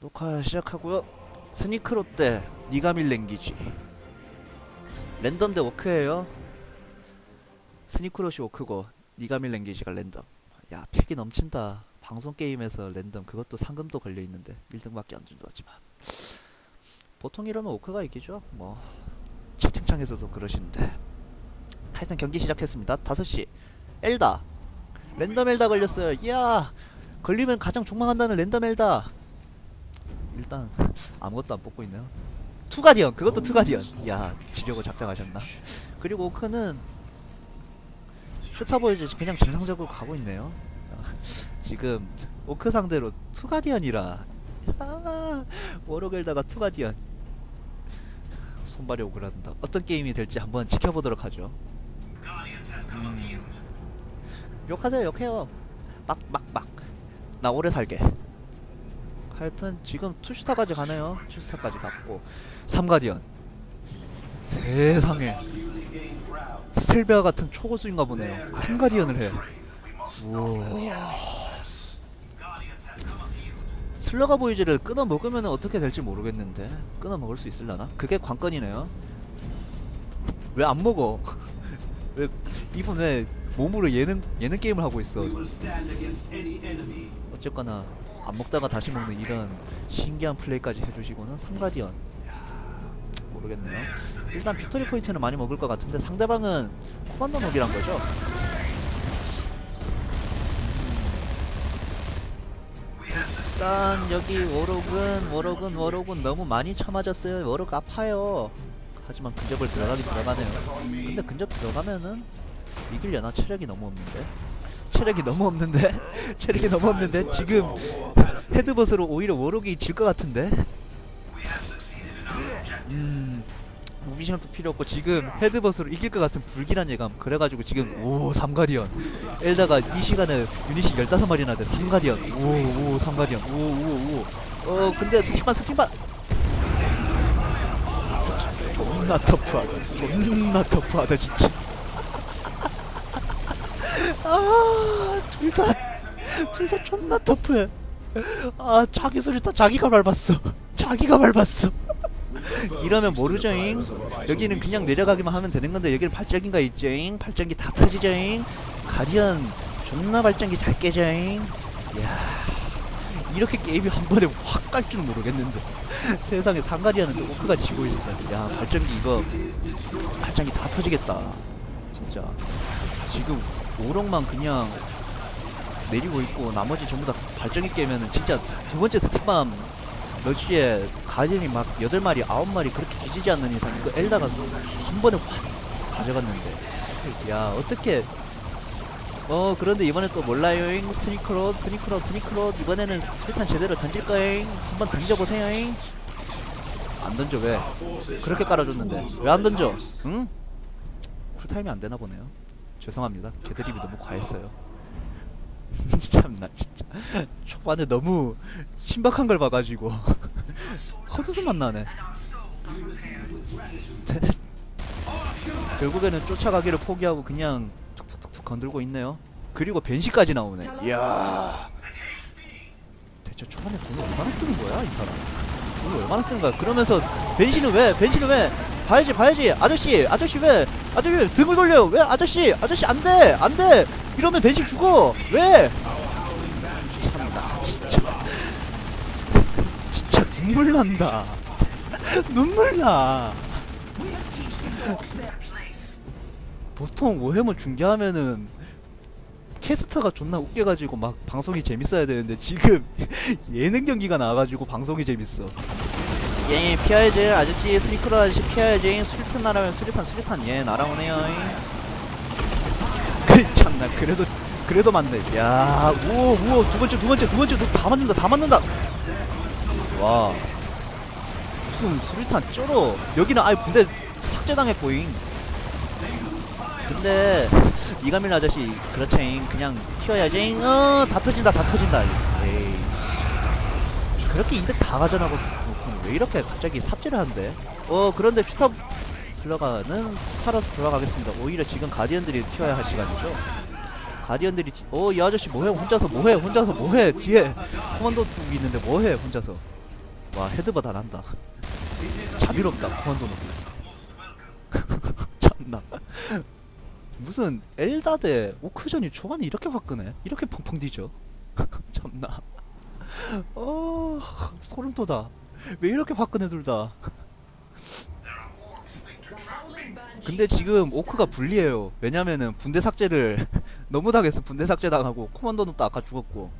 녹화 시작하고요. 스니크로 때 니가밀 랭귀지 랜덤 대 워크예요. 스니크롯이 워크고 니가밀 랭귀지가 랜덤. 야 팩이 넘친다. 방송 게임에서 랜덤 그것도 상금도 걸려 있는데 1등밖에 안 준다지만 보통 이러면 워크가 이기죠. 뭐 채팅창에서도 그러시는데 하여튼 경기 시작했습니다. 5시 엘다 랜덤 엘다 걸렸어요. 이야 걸리면 가장 족망한다는 랜덤 엘다. 일단 아무것도 안 뽑고 있네요. 투가디언 그것도 투가디언. 야 지려고 작정하셨나? 그리고 오크는 슈타보이즈 그냥 정상적으로 가고 있네요. 아, 지금 오크 상대로 투가디언이라 아, 워로겔다가 투가디언 손발이 오그란다. 어떤 게임이 될지 한번 지켜보도록 하죠. 음, 욕하세요, 욕해요. 막, 막, 막. 나 오래 살게. 하여튼 지금 투슈타까지 가네요. 투슈타까지 갔고 3가디언. 세상에 스텔베아 같은 초고수인가 보네요. 3가디언을 해. 우와. 슬러가 보이즈를 끊어 먹으면 어떻게 될지 모르겠는데 끊어 먹을 수 있을라나? 그게 관건이네요. 왜 안 먹어? 왜 이분 왜 몸으로 예능 예능 게임을 하고 있어? 어쨌거나 안 먹다가 다시 먹는 이런 신기한 플레이까지 해주시고는 삼가디언. 모르겠네요. 일단 빅토리 포인트는 많이 먹을 것 같은데 상대방은 코만도 녹이란 거죠? 일단 여기 워록은 워록은 워록은 너무 많이 쳐맞았어요. 워록 아파요. 하지만 근접을 들어가긴 들어가네요. 근데 근접 들어가면은 이길려나 체력이 너무 없는데 체력이 너무 없는데? 체력이 너무 없는데? 지금 헤드버스로 오히려 워록이 질 것 같은데? 음 무비션도 필요 없고 지금 헤드버스로 이길 것 같은 불길한 예감. 그래가지고 지금 오 삼가디언. 엘다가 이 시간에 유닛이 15마리나 돼. 삼가디언. 오오 삼가디언. 오오오 어 근데 스틱만 스틱만 존나 터프하다. 존나 터프하다 진짜 아둘 다 둘 다 존나 터프해. 아 자기 소리 다 자기가 밟았어. 자기가 밟았어. 이러면 모르죠잉? 여기는 그냥 내려가기만 하면 되는 건데 여기는 발전기가 있죠잉? 발전기 다 터지죠잉? 가디언 존나 발전기 잘 깨져잉? 야 이렇게 게임이 한 번에 확깔줄 모르겠는데. 세상에 상가리아는 또 오크가 지고 있어. 야 발전기 이거 발전기 다 터지겠다. 진짜. 지금 오록만 그냥 내리고 있고 나머지 전부 다 발전기 깨면은 진짜 두 번째 스틱밤 러시에 가디언이 막 8마리, 9마리 그렇게 뒤지지 않는 이상 이거 엘다가 한 번에 확 가져갔는데. 야 어떻게? 어 그런데 이번에 또 몰라요잉? 스니크롯 스니크롯 스니크롯. 이번에는 수류탄 제대로 던질 거잉? 한번 던져보세요잉? 안 던져 왜? 그렇게 깔아줬는데. 왜 안 던져? 응? 쿨타임이 안 되나 보네요 죄송합니다. 개드립이 너무 과했어요. 참나 진짜. 초반에 너무 신박한 걸 봐가지고. 헛웃음만 나네. 결국에는 쫓아가기를 포기하고 그냥 툭툭툭툭 건들고 있네요. 그리고 벤시까지 나오네. 이야. 대체 초반에 돈을 얼마나 쓰는 거야 이 사람? 돈을 얼마나 쓰는 거야? 그러면서 벤시는 왜? 벤시는 왜 봐야지 봐야지. 아저씨 아저씨 왜 아저씨 등을 돌려요? 왜 아저씨 아저씨 안돼 안돼. 이러면 벤시 죽어. 왜? 참나 진짜 진짜 눈물 난다. 눈물 나. 보통 오해모 중계하면은 캐스터가 존나 웃겨가지고 막 방송이 재밌어야 되는데 지금 예능 경기가 나와가지고 방송이 재밌어 예 피해야지. 아저씨 스니커로 아저씨 피해야지. 수류탄 날아면 수류탄 수류탄. 예 날아오네요. 그 참나 그래도 그래도 맞네. 야 우와 우와. 두 번째 두 번째 두 번째. 다 맞는다 다 맞는다. 와. 무슨 수류탄 쩔어. 여기는 아예 군대 삭제당했고잉. 근데 이가밀 아저씨 그렇죠잉. 그냥 튀어야지잉 어다 터진다 다 터진다. 에이 그렇게 이득 다 가져나고 놓고는 왜 이렇게 갑자기 삽질을 하는데? 어 그런데 슈타 슬러가는 살아서 돌아가겠습니다. 오히려 지금 가디언들이 튀어야 할 시간이죠. 가디언들이 어 이 아저씨 뭐해? 혼자서 뭐해? 혼자서 뭐해? 뒤에 코만도 있는데 뭐해? 혼자서. 와 헤드바 다 난다. 자비롭다 코만도 놓고 참나. 무슨 엘다 대 오크전이 초반에 이렇게 화끈해 이렇게 펑펑 뒤져? 참나. 어 소름 돋아 왜 이렇게 화끈해 둘다? 근데 지금 오크가 불리해요. 왜냐면은 분대 삭제를 너무 당해서 분대 삭제 당하고 코만도는 또 아까 죽었고.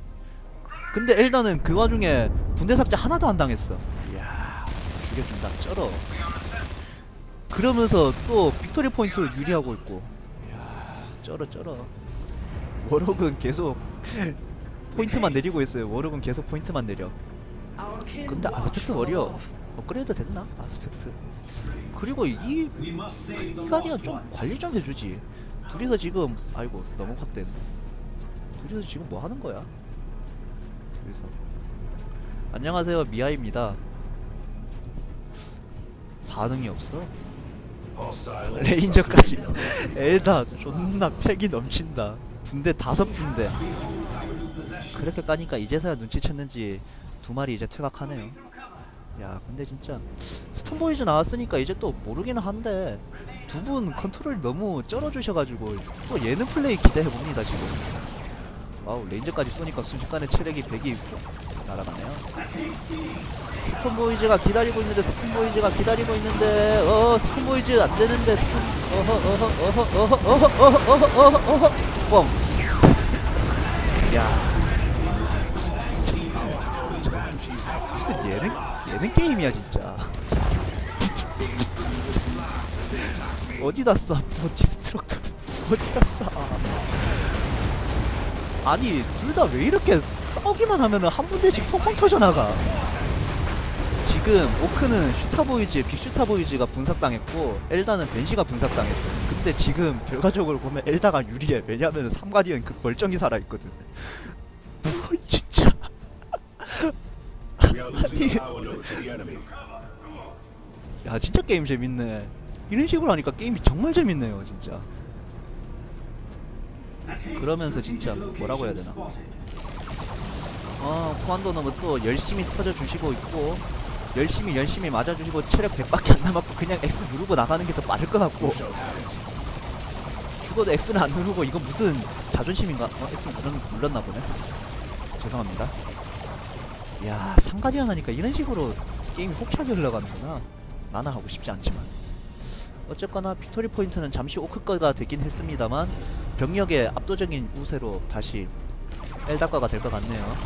근데 엘다는 그 와중에 분대 삭제 하나도 안 당했어. 이야 죽여준다. 쩔어. 그러면서 또 빅토리 포인트를 유리하고 있고. 이야 쩔어 쩔어. 워록은 계속 포인트만 내리고 있어요. 워록은 계속 포인트만 내려 근데 아스펙트 워리어 업그레이드 됐나? 아스펙트. 그리고 이, 이 가디언 좀 관리 좀 해주지. 둘이서 지금 아이고 너무 확대했네 둘이서 지금 뭐 하는 거야? 여기서. 안녕하세요 미아입니다. 반응이 없어? 레인저까지. 엘다 존나 팩이 넘친다. 분대 다섯 분대 그렇게 까니까 이제서야 눈치챘는지 두 마리 이제 퇴각하네요 야 근데 진짜 스톤보이즈 나왔으니까 이제 또 모르기는 한데 두 분 컨트롤 너무 쩔어주셔가지고 또 예능 플레이 기대해봅니다 지금 와우 레인저까지 쏘니까 순식간에 체력이 100이 훅 날아가네요 스톤보이즈가 기다리고 있는데 스톤보이즈가 기다리고 있는데 어 스톤보이즈 안되는데 스톤 어허 어허 어허 어허 어허 어허 어허 어허 어허 뻥 야. 무슨 예능 예능 게임이야 진짜. 어디다 쏴? 또 디스트럭터 어디다 쏴? 아니 둘 다 왜 이렇게 싸우기만 하면은 한 군데씩 펑펑 터져 나가. 지금 오크는 슈타보이즈, 빅슈타보이즈가 분석당했고 엘다는 벤시가 분석당했어요. 근데 지금 결과적으로 보면 엘다가 유리해. 왜냐면 삼가디언 그 멀쩡히 살아있거든. 야 진짜 게임 재밌네. 이런 식으로 하니까 게임이 정말 재밌네요 진짜. 그러면서 진짜 뭐라고 해야 되나? 어 코만도는 뭐또 열심히 터져 주시고 있고 열심히 열심히 맞아 주시고 체력 100밖에 안 남았고 그냥 X 누르고 나가는 게 더 빠를 것 같고 죽어도 X를 안 누르고 이거 무슨 자존심인가? 어 X 누른, 눌렀나 보네. 죄송합니다. 야 상가디언 하니까 이런 식으로 게임이 호쾌하게 흘러가는구나. 나는 하고 싶지 않지만. 어쨌거나 빅토리 포인트는 잠시 오크 거가 되긴 했습니다만 병력의 압도적인 우세로 다시 엘다과가 될 것 같네요.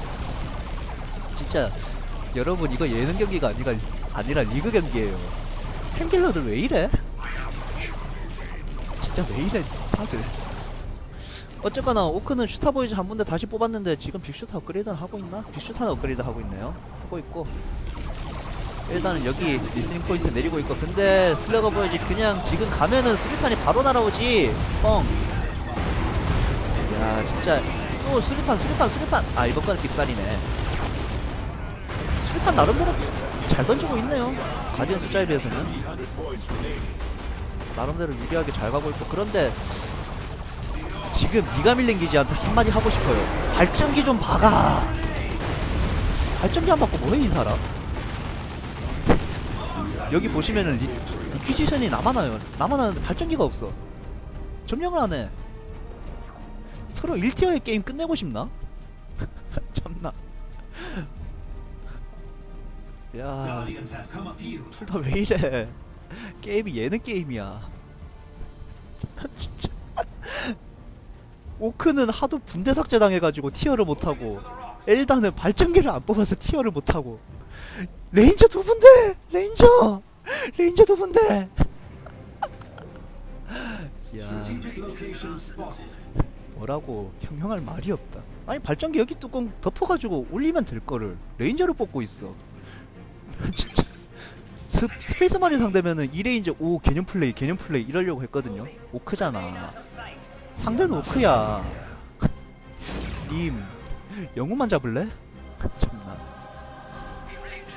진짜 여러분 이거 예능 경기가 아니라 아니라 리그 경기예요. 팬킬러들 왜 이래? 진짜 왜 이래 다들. 어쨌거나 오크는 슈타보이즈 한 군데 다시 뽑았는데 지금 빅슈타 업그레이드는 하고 있나? 빅슈타는 업그레이드 하고 있네요. 하고 있고 일단은 여기 리스닝 포인트 내리고 있고 근데 슬래거 보이지 그냥 지금 가면은 수류탄이 바로 날아오지 뻥. 야 진짜 또 수류탄 수류탄 수류탄 아 이번까지 빅살이네. 수류탄 나름대로 잘 던지고 있네요. 가디언 숫자에 비해서는 나름대로 유리하게 잘 가고 있고 그런데 지금 니가 밀린 기지한테 한마디 하고 싶어요. 발전기 좀 박아. 발전기 안 받고 뭐해 이 사람? 여기 보시면은 리, 리퀴지션이 남아나요. 남아나는데 발전기가 없어. 점령을 안 해. 서로 1티어의 게임 끝내고 싶나? 참나. 야, Guardians have come afield. 둘다 왜 이래? 게임이 예능 게임이야. 진짜. 오크는 하도 분대 삭제 당해가지고 티어를 못하고 엘다는 발전기를 안 뽑아서 티어를 못하고. 레인저 두 분대! 레인저! 레인저 두 분대! 야. 뭐라고 형용할 말이 없다. 아니 발전기 여기 뚜껑 덮어가지고 올리면 될 거를 레인저를 뽑고 있어. 진짜. 스, 스페이스 마린 상대면은 이 레인저 오 개념 플레이 개념 플레이 이러려고 했거든요. 오크잖아 상대는 오크야 님 영웅만 잡을래? 참나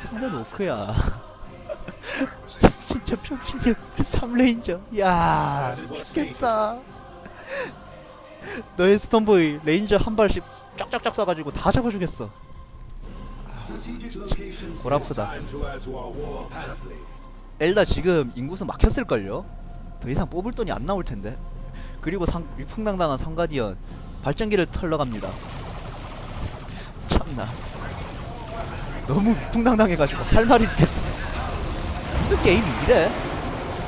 상대는 오크야 진짜 병신력 3레인저 야 죽겠다 너의 스톤보이 레인저 한 발씩 쫙쫙쫙 쏴가지고 다 잡아주겠어 Strategic locations 골 아프다. time to add to our war panoply. 엘다 지금 인구수 막혔을걸요? 더 이상 뽑을 돈이 안 나올 텐데. 그리고 상, 위풍당당한 상가디언 발전기를 털러 갑니다. 참나. 너무 위풍당당해가지고 할 말이 없겠어. 무슨 게임이 이래?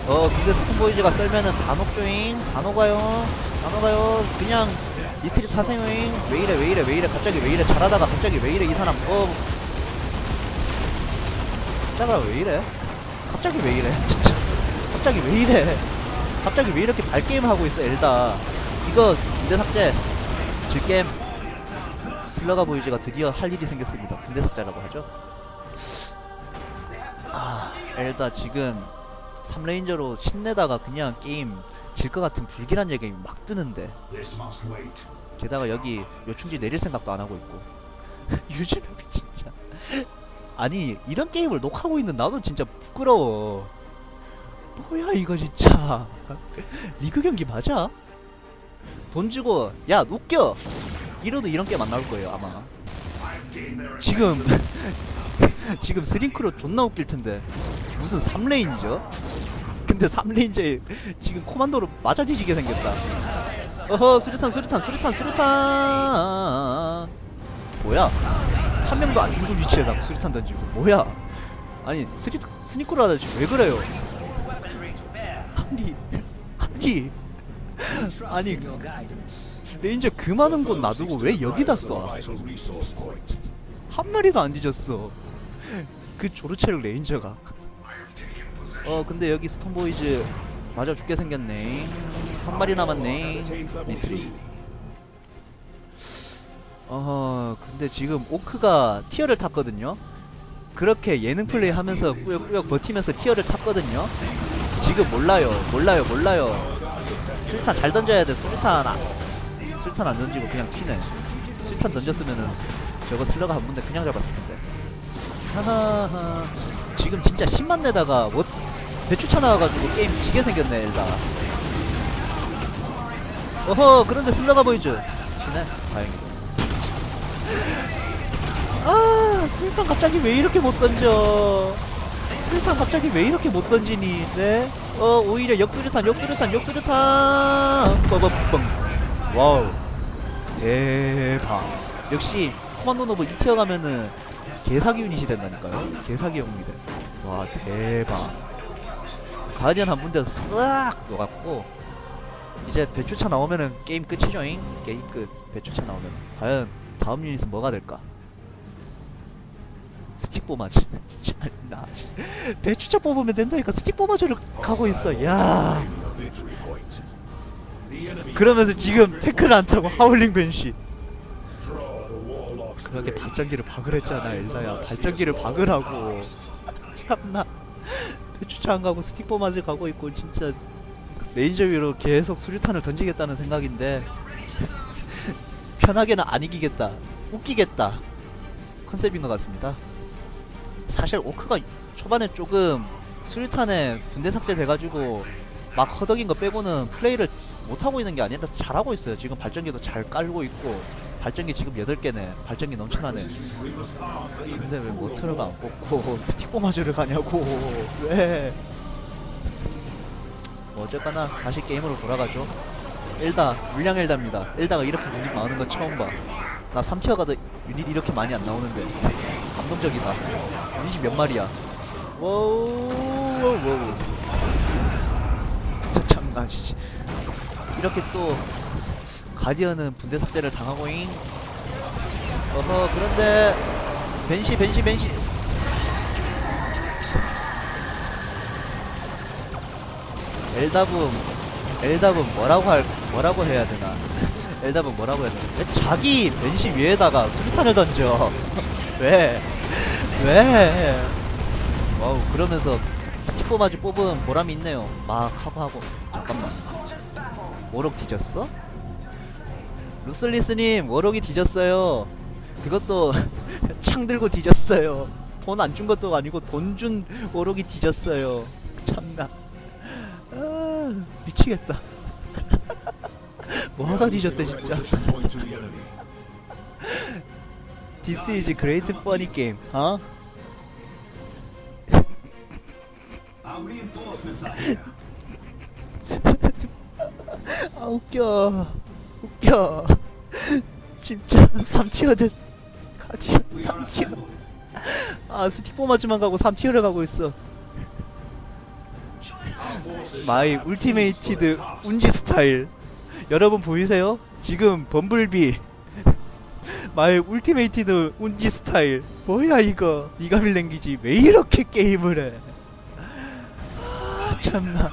어 근데 스톤보이즈가 썰면은 녹아요 다 녹아요 그냥 이틀이 사세요잉 왜 이래 왜 이래 왜 이래 갑자기 왜 이래 잘하다가 갑자기 왜 이래 이 사람 어 짜가 왜 이래? 갑자기 왜 이래? 진짜 갑자기 왜 이래? 갑자기 왜 이렇게 발게임 하고 있어 엘다? 이거 군대 삭제. 질게임. 슬러가 보이즈가 드디어 할 일이 생겼습니다. 군대 삭제라고 하죠. 아 엘다 지금 3레인저로 신내다가 그냥 게임 질 것 같은 불길한 얘기 막 뜨는데. 게다가 여기 요충지 내릴 생각도 안 하고 있고. 유즈명이 진짜. 아니 이런 게임을 녹화하고 있는 나도 진짜 부끄러워 뭐야 이거 진짜. 리그 경기 맞아? 돈 주고 야 웃겨. 이러도 이런 게임 안 나올 거예요 아마. 지금 지금 스링크로 존나 웃길 텐데. 무슨 3레인저? 근데 3레인저에 지금 코만도로 맞아 뒤지게 생겼다. 어허 수류탄 수류탄 수류탄 수류탄. 뭐야? 한 명도 안 죽은 위치에다 수류탄 던지고. 뭐야? 아니 스리 스니코라 아저씨 왜 그래요 아니 아니. 아니 레인저 그 많은 곳 놔두고 왜 여기다 쏴. 한 마리도 안 뒤졌어. 그 조르체력 레인저가. 어 근데 여기 스톤보이즈 맞아 죽게 생겼네. 한 마리 남았네 리트리. 어 근데 지금 오크가 티어를 탔거든요. 그렇게 예능 플레이 하면서 꾸역꾸역 버티면서 티어를 탔거든요 지금 몰라요. 몰라요. 몰라요. 술탄 잘 던져야 돼. 술탄 아, 술탄 안 던지고 그냥 튀네. 술탄 던졌으면은 저거 슬러가 한 군데 그냥 잡았을 텐데. 하하하. 지금 진짜 10만 내다가 뭐 배추차 나와가지고 게임 지게 생겼네 엘다 어허 그런데 슬러가 보이죠 지네? 다행이다. 아 술탄 갑자기 왜 이렇게 못 던져 술탄 갑자기 왜 이렇게 못 던지니 네? 어 오히려 역수류탄 역수류탄 역수류탄! 빠바빵 와우. 대박. 역시 코만도 노브 2티어 가면은 개사기 유닛이 된다니까요. 개사기 영웅이 돼와 대박. 가디언 한 분대 싹 녹았고 이제 배추차 나오면은 게임 끝이죠잉? 게임 끝 배추차 나오면. 과연 다음 유닛은 뭐가 될까 스틱 뽀마즈 나 배추차 뽑으면 된다니까 스틱 뽀마즈를 가고 있어. 야. 그러면서 지금 태클을 안 타고 하울링 벤시 그렇게. 발전기를 박으랬잖아 엘사야. 발전기를 박으라고. 참나. 배추차 안 가고 스틱 뽀마즈 가고 있고 진짜 레인저 위로 계속 수류탄을 던지겠다는 생각인데 편하게는 안 이기겠다. 웃기겠다. 컨셉인 것 같습니다 사실 오크가 초반에 조금 수류탄에 분대 삭제 돼가지고 막 허덕인 거 빼고는 플레이를 못하고 있는 게 아니라 잘하고 있어요. 지금 발전기도 잘 깔고 있고 발전기 지금 8개네. 발전기 넘쳐나네. 근데 왜 모터가 안 뽑고 스티코마즈를 가냐고. 왜? 뭐 어쨌거나 다시 게임으로 돌아가죠. 엘다 물량 엘다입니다. 엘다가 이렇게 유닛 많은 거 처음 봐나 3티어 가도 유닛 이렇게 많이 안 나오는데 감동적이다. 유닛이 몇 마리야? 워우 워우 워우. 저 참나 씨 이렇게 또 가디언은 분대 삭제를 당하고잉. 어허 그런데 벤시 벤시 벤시. 엘다붐 엘다붐 뭐라고 할 뭐라고 해야 되나 엘다붐 뭐라고 해야 되나? 왜 자기 벤시 위에다가 수류탄을 던져? 왜? 왜? 와우 그러면서 스티커 마주 뽑은 보람이 있네요. 막 하고 하고. 잠깐만. 워럭 뒤졌어? 루슬리스님 워럭이 뒤졌어요. 그것도 창 들고 뒤졌어요. 돈 안 준 것도 아니고 돈 준 워럭이 뒤졌어요. 참나. 아 미치겠다 뭐 하다 뒤졌대 진짜. This is great funny game. 어? 아 웃겨. 웃겨. 진짜 3티어드 가디언 We are 3티어. assembled. 아 스티포마즈만 가고 3티어를 가고 있어. 마이 울티메이티드 운지 스타일. 여러분 보이세요? 지금 범블비 마이 울티메이티드 운지 스타일. 뭐야 이거? 니가밀 랭귀지 왜 이렇게 게임을 해? 아, 참나.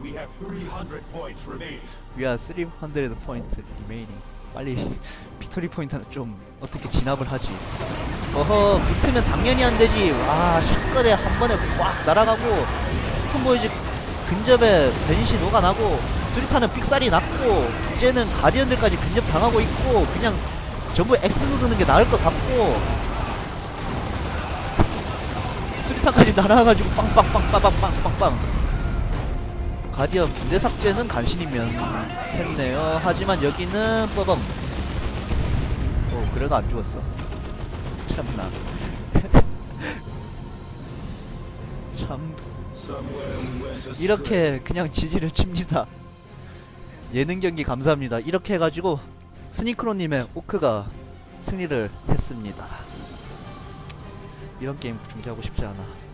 We have 300 points remaining. We are 300 points remaining. 빨리 빅토리 포인트는 좀 어떻게 진압을 하지? 어허 붙으면 당연히 안 되지. 와 샷건에 한 번에 꽉 날아가고 스톤보이즈 근접에 벤시 녹아나고 수리타는 픽살이 났고 이제는 가디언들까지 근접당하고 있고 그냥 전부 X 누르는 게 나을 것 같고 수리타까지 날아가가지고 빵빵빵빵빵빵빵 가디언 군대 삭제는 간신히 면했네요. 하지만 여기는 뻐범 오 어, 그래도 안 죽었어. 참나. 참 이렇게 그냥 지지를 칩니다. 예능 경기 감사합니다. 이렇게 해가지고 스니크로님의 오크가 승리를 했습니다. 이런 게임 중계하고 싶지 않아.